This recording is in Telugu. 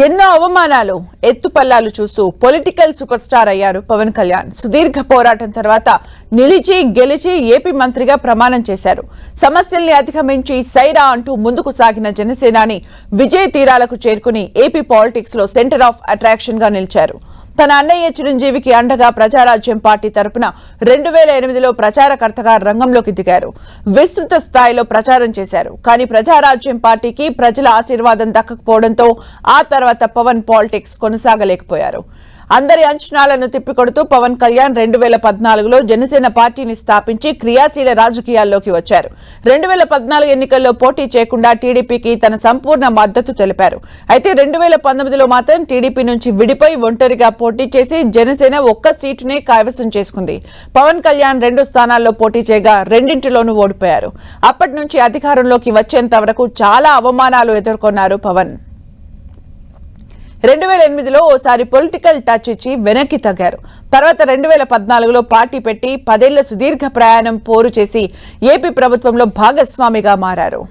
ఎన్నో అవమానాలు ఎత్తుపల్లాలు చూస్తూ పొలిటికల్ సూపర్ స్టార్ అయ్యారు పవన్ కళ్యాణ్. సుదీర్ఘ పోరాటం తర్వాత నిలిచి గెలిచి ఏపీ మంత్రిగా ప్రమాణం చేశారు. సమస్యల్ని అధిగమించి సైరా అంటూ ముందుకు సాగిన జనసేనాని విజయ తీరాలకు చేరుకుని ఏపీ పాలిటిక్స్లో సెంటర్ ఆఫ్ అట్రాక్షన్గా నిలిచారు. తన అన్నయ్య చిరంజీవికి అండగా ప్రజారాజ్యం పార్టీ తరపున రెండు వేల ఎనిమిదిలో ప్రచారకర్తగా రంగంలోకి దిగారు. విస్తృత స్థాయిలో ప్రచారం చేశారు. కానీ ప్రజారాజ్యం పార్టీకి ప్రజల ఆశీర్వాదం దక్కకపోవడంతో ఆ తర్వాత పవన్ పాలిటిక్స్ కొనసాగలేకపోయారు. అందరి అంచనాలను తిప్పికొడుతూ పవన్ కళ్యాణ్ రెండు వేల పద్నాలుగులో జనసేన పార్టీని స్థాపించి క్రియాశీల రాజకీయాల్లోకి వచ్చారు. రెండు వేల పద్నాలుగు ఎన్నికల్లో పోటీ చేయకుండా టీడీపీకి తన సంపూర్ణ మద్దతు తెలిపారు. అయితే రెండు వేల పంతొమ్మిదిలో మాత్రం టీడీపీ నుంచి విడిపోయి ఒంటరిగా పోటీ చేసి జనసేన ఒక్క సీటునే కైవసం చేసుకుంది. పవన్ కళ్యాణ్ రెండు స్థానాల్లో పోటీ చేయగా రెండింటిలోనూ ఓడిపోయారు. అప్పటి నుంచి అధికారంలోకి వచ్చేంత వరకు చాలా అవమానాలు ఎదుర్కొన్నారు పవన్. రెండు వేల ఎనిమిదిలో ఓసారి పొలిటికల్ టచ్ ఇచ్చి వెనక్కి తగ్గారు. తర్వాత రెండు వేల పద్నాలుగులో పార్టీ పెట్టి పదేళ్ళ సుదీర్ఘ ప్రయాణం పోరు చేసి ఏపీ ప్రభుత్వంలో భాగస్వామిగా మారారు.